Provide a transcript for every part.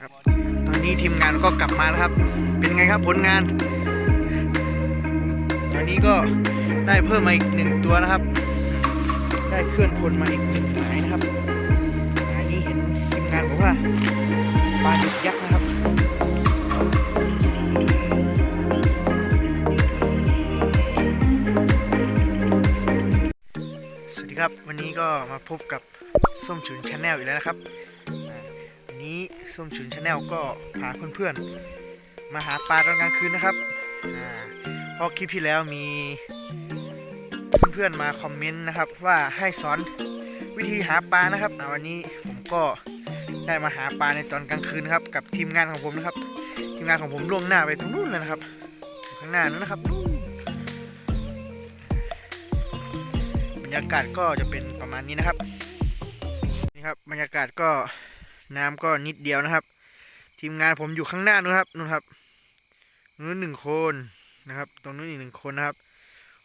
ครับ ตอนนี้ทีมงานก็กลับมาแล้วครับ เป็นไงครับผลงาน ตอนนี้ก็ได้เพิ่มมาอีกหนึ่งตัวนะครับ ได้เคลื่อนพลมาอีกหนึ่งหมายนะครับหมายนี้เห็นทีมงานบอกว่าปลาดุกยักษ์นะครับสวัสดีครับวันนี้ก็มาพบกับส้มฉุนชาแนลอีกแล้วนะครับ ส้มฉุนชาแนลก็พาเพื่อนๆ มาหาปลาตอนกลางคืนนะครับเพราะคลิปที่แล้วมีเพื่อนๆมาคอมเมนต์นะครับว่าให้สอนวิธีหาปลานะครับอ่าวันนี้ผมก็ได้มาหาปลาในตอนกลางคืนนะครับ กับทีมงานของผมนะครับ ทีมงานของผมล่วงหน้าไปตรงนู้นเลยนะครับ ข้างหน้านู้นนะครับบรรยากาศก็จะเป็นประมาณนี้นะครับนี่ครับบรรยากาศก็ น้ำก็นิดเดียวนะครับ ทีมงานผมอยู่ข้างหน้านู้นครับนู้นครับนู้นหนึ่งคนนะครับ ตรงนู้นอีกหนึ่งคนนะครับ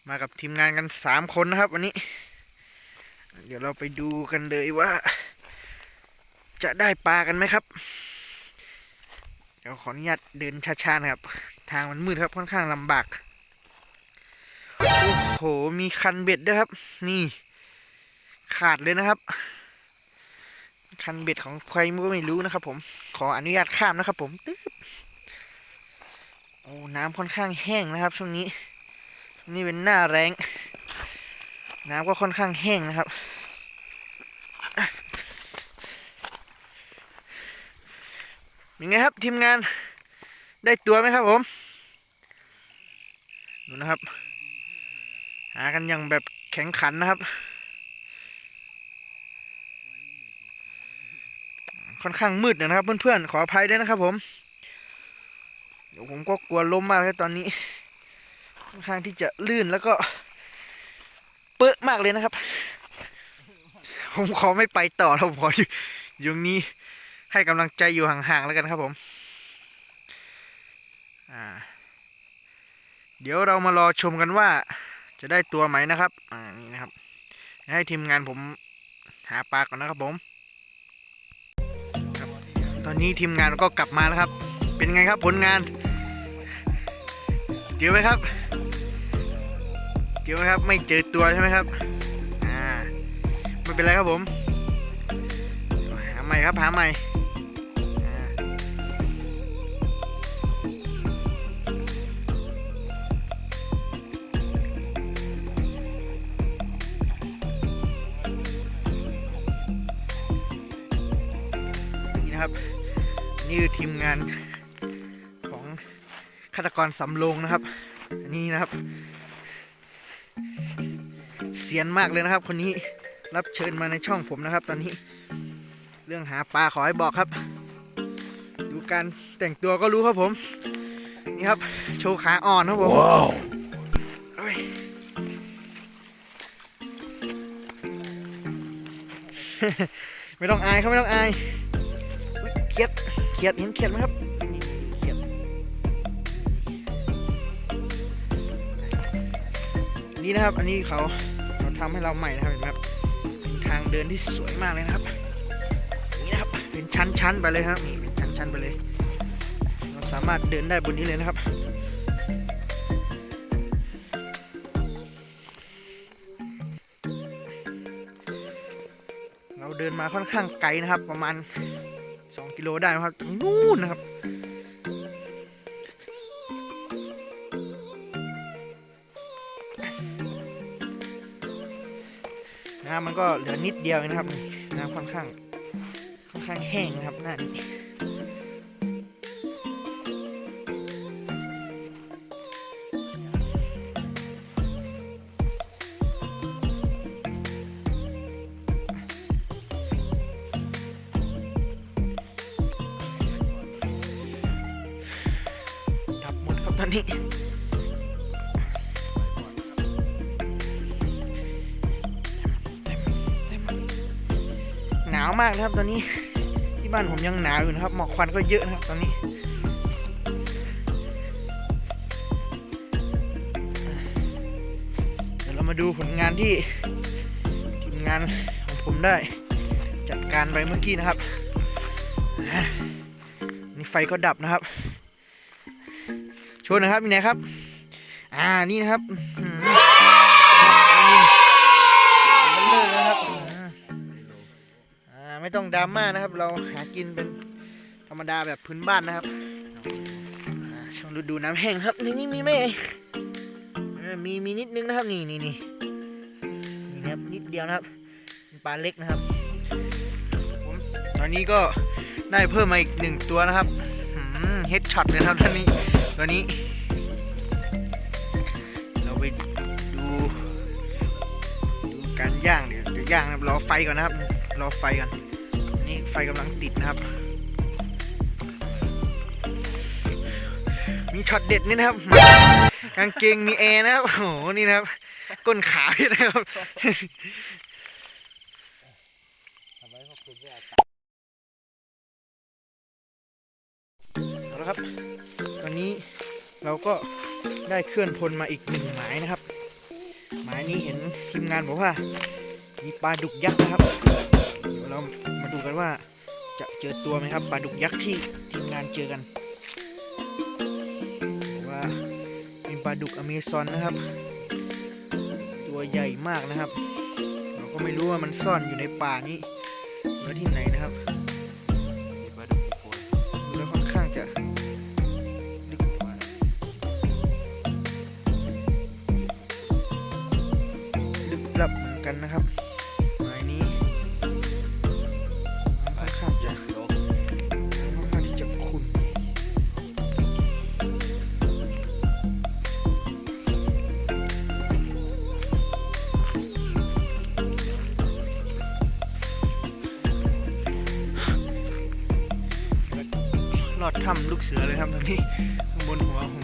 มากับทีมงานกันสามคนนะครับ วันนี้ เดี๋ยวเราไปดูกันเลยว่า จะได้ปลากันไหมครับ เดี๋ยวขออนุญาตเดินช้าๆนะครับ ทางมันมืดครับค่อนข้างลำบากโอ้โหมีคันเบ็ดด้วยครับ นี่ ขาดเลยนะครับ คันเบ็ดของใครก็ไม่รู้นะครับ ผมขออนุญาตข้ามนะครับ ผมตึ๊บโอ้น้ำค่อนข้างแห้งนะครับ ช่วงนี้นี้เป็นหน้าแรง น้ำก็ค่อนข้างแห้งนะครับเป็นไงครับทีมงานได้ตัวไหมครับผมดูนะครับ หากันอย่างแบบแข็งขันนะครับ ค่อนข้างมืดนะครับ เพื่อนๆขออภัยด้วยนะครับ ผม เดี๋ยวผมก็กลัวล้มมากเลยตอนนี้ ค่อนข้างที่จะลื่นแล้วก็ เปื้อมากเลยนะครับ ผมขอไม่ไปต่อแล้วผมขออยู่อยู่ตรงนี้ให้กำลังใจอยู่ห่างๆแล้วกันครับผมอ่าเดี๋ยวเรามารอชมกันว่าจะได้ตัวไหมนะครับ อ่า นี่นะครับ ให้ทีมงานผมหาปลาก่อนนะครับผม ตอนนี้ทีมงานก็กลับมาแล้วครับ เป็นไงครับผลงานเจอไหมครับเจอไหมครับ ไม่เจอตัวใช่ไหมครับอ่าไม่เป็นไรครับผมหาใหม่ครับหาใหม่ คือทีมงานของฆาตกรสำโรงนะครับ อันนี้นะครับ เสียนมากเลยนะครับ คนนี้รับเชิญมาในช่องผมนะครับ ตอนนี้เรื่องหาปลาขอให้บอกครับ ดูการแต่งตัวก็รู้ครับผม นี่ครับ โชว์ขาอ่อนครับผมโอ้ยไม่ต้องอายครับไม่ต้องอายอุ๊ยเขียดเขียดเห็นเขียดไหมครับนี่เขียดนนี้นะครับ อันนี้เขาเขาทำให้เราใหม่นะครับเห็นไหมครับเป็นทางเดินที่สวยมากเลยนะครับนี่นะครับเป็นชั้นๆไปเลยครับนี่เป็นชั้นๆไปเลย เราสามารถเดินได้บนนี้เลยนะครับเราเดินมาค่อนข้างไกลนะครับ ประมาณ 2กิโลได้ครับตรงนู้นนะครับ น้ำมันก็เหลือนิดเดียวนะครับน้ำค่อนข้างค่อนข้างแห้งนะครับหน้านี้ นี้หนาวมากนะครับตอนนี้ ที่บ้านผมยังหนาวอยู่นะครับ หมอกควันก็เยอะนะครับตอนนี้เดี๋ยวเรามาดูผลงานที่ทีมงานของผมได้ จัดการไปเมื่อกี้นะครับอ่ไฟก็ดับนะครับ โชว์นะครับมีไหนครับ อ่านี่นะครับมันเลิกแล้วครับอ่าไม่ต้องดราม่านะครับ เราหากินเป็นธรรมดาแบบพื้นบ้านนะครับอ่าช่วงฤดูน้ำแห้งครับนี่นี่มีไหมมีมีนิดนึงนะครับนี่นี่นี่นี่ครับนิดเดียวนะครับปลาเล็กนะครับตอนนี้ก็ได้เพิ่มมาอีกหนึ่งตัวนะครับเฮดช็อตเลยครับตอนนี้ ตัวนี้ เราไปดูดูการย่างเดี๋ยวจะย่างนะครับรอไฟก่อนนะครับ รอไฟก่อน นี่ไฟกำลังติดนะครับ มีช็อตเด็ดนี่นะครับ กางเกงมีแอร์นะครับ โอ้โห นี่นะครับ ก้นขาพี่นะครับ เราก็ได้เคลื่อนพลมาอีกหนึ่งหมายนะครับ หมายนี้เห็นทีมงานบอกว่า มีปลาดุกยักษ์นะครับ เดี๋ยวเรามาดูกันว่าจะเจอตัวไหมครับปลาดุกยักษ์ที่ทีมงานเจอกันว่าเป็นปลาดุกอเมซอนนะครับ ตัวใหญ่มากนะครับ เราก็ไม่รู้ว่ามันซ่อนอยู่ในป่านี้หรือที่ไหนนะครับ ถ้ำลูกเสือเลยครับตรงนี้บนหัวผม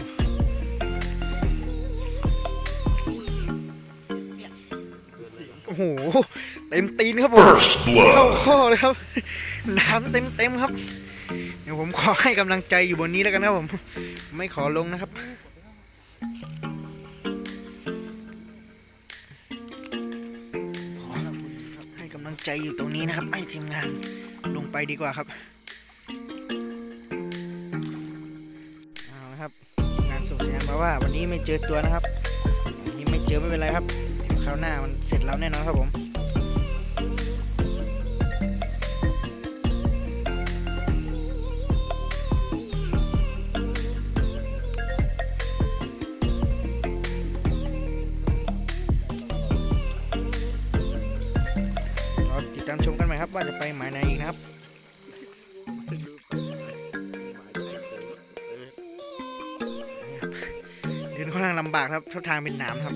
โอ้โหเต็มตีนครับผมเข้าข้อเลยครับน้ำเต็มเต็มครับเดี๋ยวผมขอให้กำลังใจอยู่บนนี้แล้วกันครับผม ไม่ขอลงนะครับขอให้กำลังใจอยู่ตรงนี้นะครับ ให้ทีมงานลงไปดีกว่าครับ ว่าวันนี้ไม่เจอตัวนะครับนนี้ไม่เจอไม่เป็นไรครับเดี๋ยวคราวหน้ามันเสร็จแล้วแน่นอนครับผมรอติดตามชมกันใหม่ครับว่าจะไปหมายไหนอีกนะครับ เดินค่อนข้างลำบากครับเพราทางเป็นหนามครับ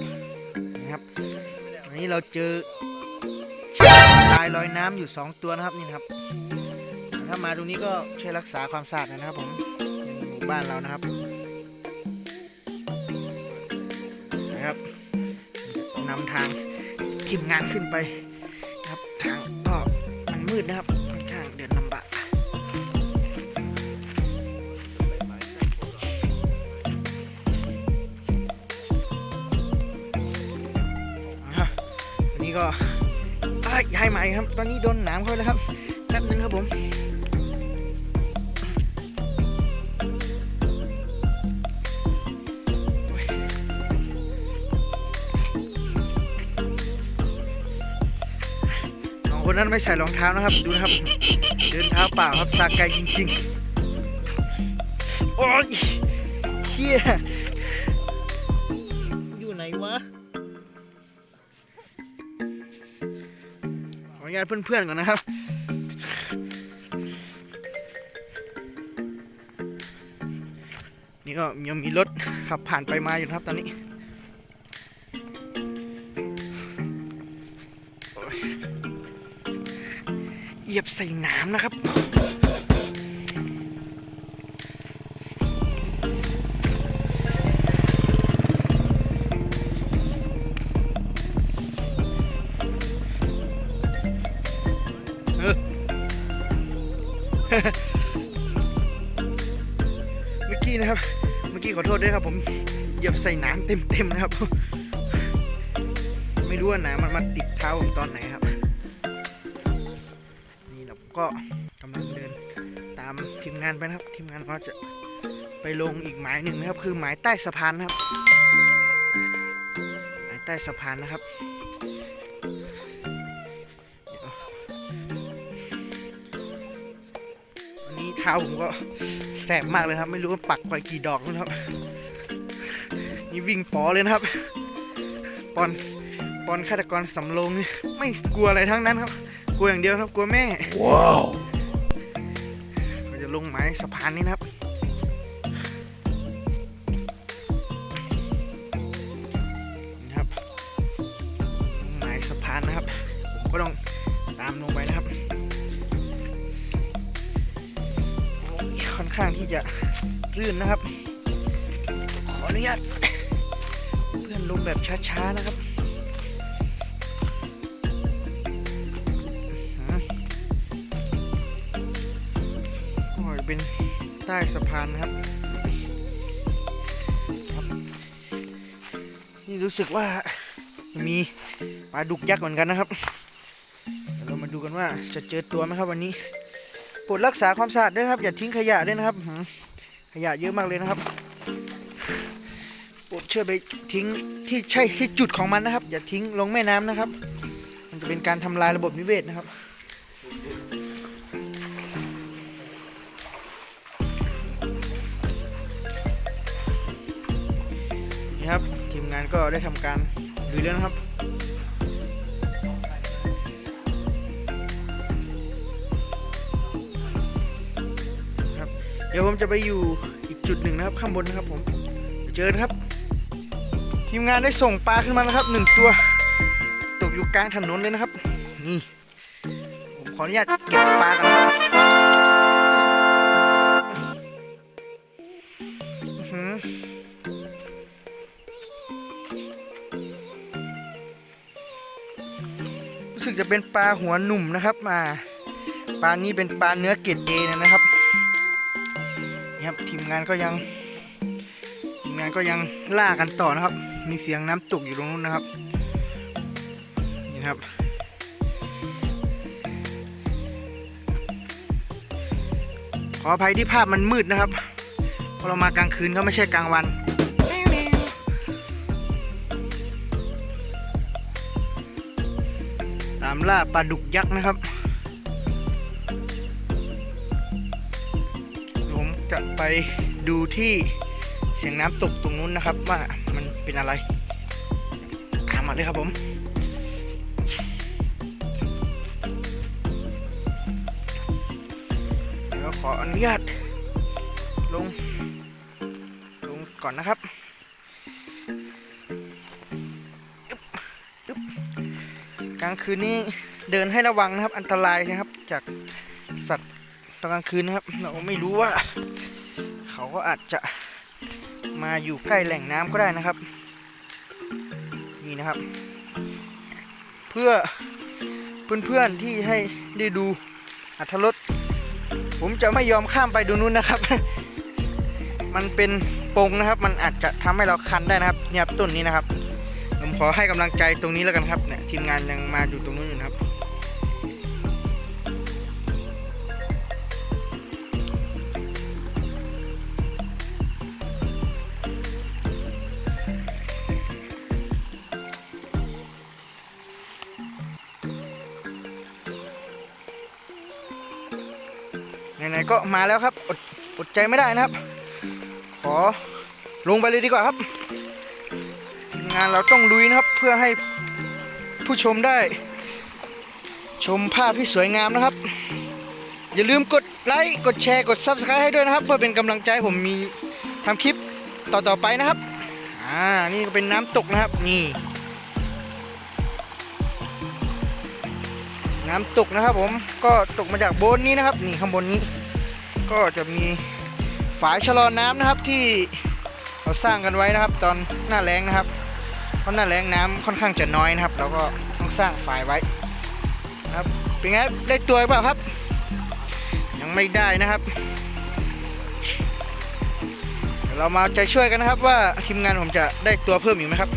นะครับวันนี้เราเจอตายลอยน้ำอยู่ 2 ตัวนะครับนี่ครับถ้ามาตรงนี้ก็ช่วยรักษาความสะอาดนะครับผมในหมู่บ้านเรานะครับนะครับนำทางทีมงานขึ้นไปนะครับทางก็มันมืดนะครับ ก็อ้ายย้ายใหม่ครับ ตอนนี้โดนหนามเข้าแล้วครับแป๊บนึงครับผมสองคนนั้นไม่ใส่รองเท้านะครับ ดูนะครับ เดินเท้าเปล่าครับสากไกลจริงๆ โอ้ยเฮียอยู่ ญาตเพื่อนๆก่อนนะครับนี่ก็ยังมีรถขับผ่านไปมาอยู่ครับตอนนี้เหยียบใส่น้ำนะครับ เมื่อกี้นะครับ เมื่อกี้ขอโทษด้วยครับ ผมเหยียบใส่น้ำเต็มๆนะครับ ไม่รู้ว่าน้ำมันมาติดเท้าผมตอนไหนครับ นี่เราก็กำลังเดินตามทีมงานไปนะครับ ทีมงานเราจะไปลงอีกหมายหนึ่งนะครับ คือหมายใต้สะพานนะครับ หมายใต้สะพานนะครับ ท้าผมก็แสบมากเลยครับ ไม่รู้ว่าปักไปกี่ดอกนะครับ นี่วิ่งปอเลยนะครับปอนปอนฆาตกรสำโรงนี่ไม่กลัวอะไรทั้งนั้นครับ กลัวอย่างเดียวครับกลัวแม่ว้าวเราจะลงไม้สะพานนี้นะครับ เป็นใต้สะพานนะครับ นี่รู้สึกว่ามีปลาดุกยักษ์เหมือนกันนะครับ เรามาดูกันว่าจะเจอตัวไหมครับวันนี้โปรดรักษาความสะอาดด้วยครับ อย่าทิ้งขยะด้วยนะครับ ขยะเยอะมากเลยนะครับโปรดเชื่อไปทิ้งที่ใช่ที่จุดของมันนะครับ อย่าทิ้งลงแม่น้ำนะครับ มันจะเป็นการทำลายระบบนิเวศนะครับ งานก็ได้ทำการดูแล้วนะครับครับ เดี๋ยวผมจะไปอยู่อีกจุดหนึ่งนะครับข้างบนนะครับผมเจอนะครับ ทีมงานได้ส่งปลาขึ้นมาแล้วครับหนึ่งตัว ตกอยู่กลางถนนเลยนะครับนี่ผมขออนุญาตเก็บปลากันนะครับ สึกจะเป็นปลาหัวหนุ่มนะครับมาปลานี้เป็นปลาเนื้อเกรดเอนะครับนี่ครับทีมงานก็ยังทีมงานก็ยังล่ากันต่อนะครับ มีเสียงน้ำตกอยู่ตรงนู้นนะครับนี่ครับขออภัยที่ภาพมันมืดนะครับเพราะเรามากลางคืนเขาไม่ใช่กลางวัน ล่าปลาดุกยักษ์นะครับ ผมจะไปดูที่เสียงน้ำตกตรงนู้นนะครับ ว่ามันเป็นอะไรตามมาเลยครับผมเดี๋ยวขออนุญาตลงลงก่อนนะครับางคืนนี้เดินให้ระวังนะครับ อันตรายนะครับ จากสัตว์ตอนกลางคืนนะครับ เราไม่รู้ว่า เขาก็อาจจะมาอยู่ใกล้แหล่งน้ำก็ได้นะครับ นี่นะครับ เพื่อเพื่อนๆที่ให้ได้ดูอัธรสผมจะไม่ยอมข้ามไปดูนู้นนะครับ มันเป็นปงนะครับ มันอาจจะทำให้เราคันได้นะครับเนี่ยต้นนี้นะครับ ผมขอให้กำลังใจตรงนี้แล้วกันครับเนี่ยทีมงานยังมาอยู่ตรงนู้นอยู่นะครับไหนๆก็มาแล้วครับอดอดใจไม่ได้นะครับ ขอลงไปเลยดีกว่าครับ งานเราต้องลุยนะครับ เพื่อให้ผู้ชมได้ ชมภาพที่สวยงามนะครับ อย่าลืมกดไลค์กดแชร์กด Subscribe ให้ด้วยนะครับ เพื่อเป็นกำลังใจผมมีทำคลิปต่อๆไปนะครับอ่านี่ก็เป็นน้ำตกนะครับนี่ น้ำตกนะครับผมก็ตกมาจากบนนี้นะครับ นี่ข้างบนนี้ ก็จะมีฝายชะลอน้ำนะครับที่เราสร้างกันไว้นะครับ ตอนหน้าแล้งนะครับ เพราะหน้าแรงน้ำค่อนข้างจะน้อยนะครับ เราก็ต้องสร้างฝายไว้ครับเป็นไงได้ตัวเปล่าครับ ยังไม่ได้นะครับเรามาใจช่วยกันนะครับว่าทีมงานผมจะได้ตัวเพิ่มอีกไหมครับ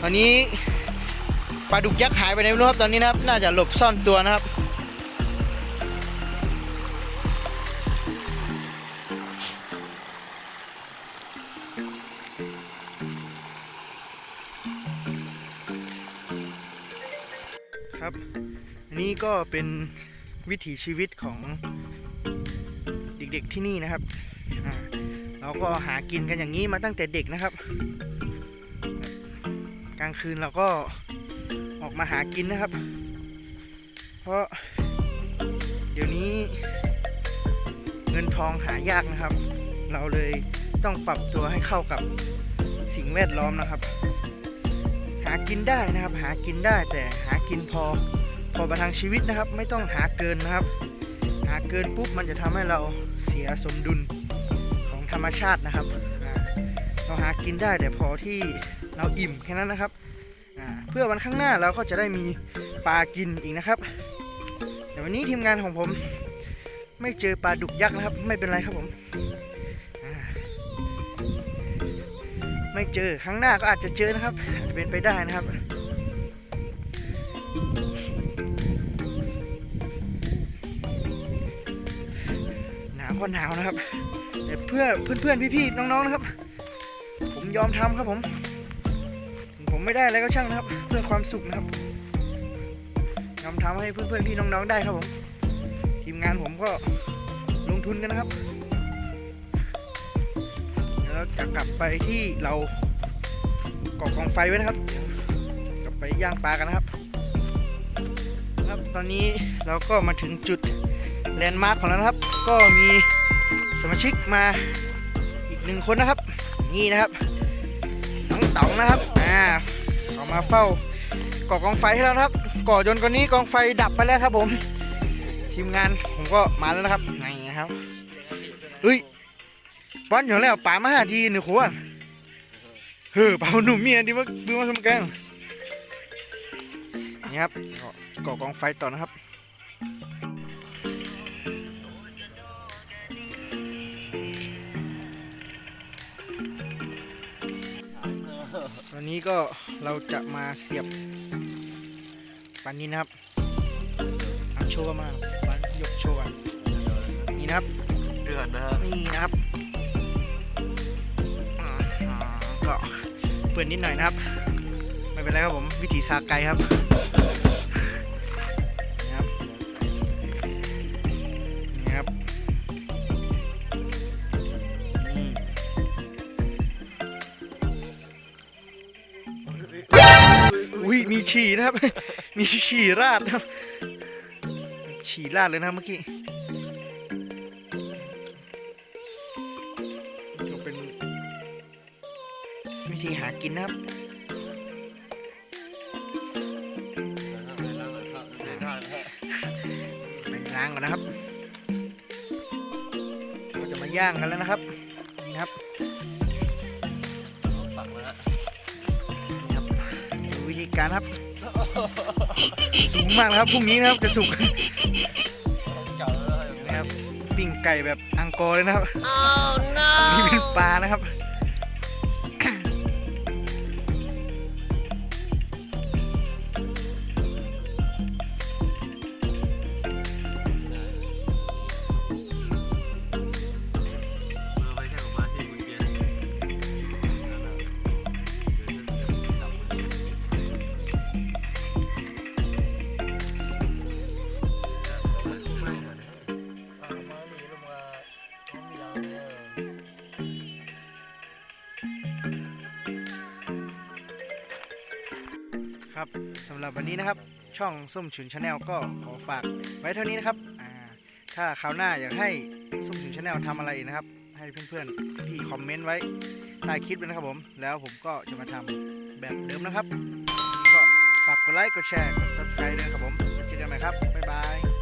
ตอนนี้ปลาดุกยักษ์หายไปไหนไม่รู้ครับตอนนี้นะครับ น่าจะหลบซ่อนตัวนะครับ ก็เป็นวิถีชีวิตของเด็กๆที่นี่นะครับ เราก็หากินกันอย่างนี้มาตั้งแต่เด็กนะครับ กลางคืนเราก็ออกมาหากินนะครับ เพราะเดี๋ยวนี้เงินทองหายากนะครับ เราเลยต้องปรับตัวให้เข้ากับสิ่งแวดล้อมนะครับ หากินได้นะครับ หากินได้แต่หากินพอ พอประทังชีวิตนะครับ ไม่ต้องหาเกินนะครับ หาเกินปุ๊บมันจะทำให้เราเสียสมดุลของธรรมชาตินะครับเราหากินได้แต่พอที่เราอิ่มแค่นั้นนะครับเพื่อวันข้างหน้าเราก็จะได้มีปลากินอีกนะครับแต่วันนี้ทีมงานของผมไม่เจอปลาดุกยักษ์นะครับ ไม่เป็นไรครับผมไม่เจอครั้งหน้าก็อาจจะเจอนะครับอาจจะเป็นไปได้นะครับ หนาวก็หนาวนะครับแต่เพื่อเพื่อนๆพี่ๆน้องๆนะครับ ผมยอมทำครับผม ผมไม่ได้อะไรก็ช่างนะครับ เพื่อความสุขนะครับยอมทำให้เพื่อนๆพี่น้องๆได้ครับผม ทีมงานผมก็ลงทุนกันนะครับเดี๋ยวเราจะกลับไปที่เราก่อกองไฟไว้นะครับ กลับไปย่างปลากันนะครับ ครับตอนนี้เราก็มาถึงจุดแลนด์มาร์คของเรานะครับ ก็มีสมาชิกมาอีกหนึ่งคนนะครับ นี่นะครับน้องต๋องนะครับอ่าเขามาเฝ้าก่อกองไฟให้แล้วครับ ก่อจนกว่านี้กองไฟดับไปแล้วครับผม ทีมงานผมก็มาแล้วนะครับนี่นะครับเฮ้ยป้อนอยู่แล้วป่ามาหาทีหนึ่งขวดเฮ้อป่าหนุ่มเมียดีมากดูมาสมแกงนี่ครับก่อกองไฟต่อนะครับ ตอนนี้ก็เราจะมาเสียบปันนี้นะครับเอาโชว์กันมาปันยกโชว์กันนี่นะครับเดือดนะฮะนี่นะครับอ่าก็เปื่อนนิดหน่อยนะครับ ไม่เป็นไรครับผมวิถีซาไกครับ ฉี่นะครับ มีฉี่ราดนะครับ ฉี่ราดเลยนะเมื่อกี้ก็เป็นวิธีหากินนะครับล้างก่อนนะครับก็จะมาย่างกันแล้วนะครับ นี่ครับปักแล้วนี่ครับดูวิธีการครับ สูงมากนะครับพรุ่งนี้นะครับจะสุกเก่าแล้วนะครับปิ้งไก่แบบอังกอร์เลยนะครับ นี่เป็นปลานะครับ หรับวันนี้นะครับ ช่องส้มฉุนชาแนลก็ขอฝากไว้เท่านี้นะครับถ้าคราวหน้าอยากให้ส้มฉุนชาแนลทำอะไรนะครับ ให้เพื่อนๆพี่คอมเมนต์ไว้ใต้คลิปนะครับผม แล้วผมก็จะมาทำแบบเดิมนะครับ ก็ฝากกดไลค์กดแชร์กด subscribe ด้วยนครับผมเจอกันใหม่ครับบ๊ายบาย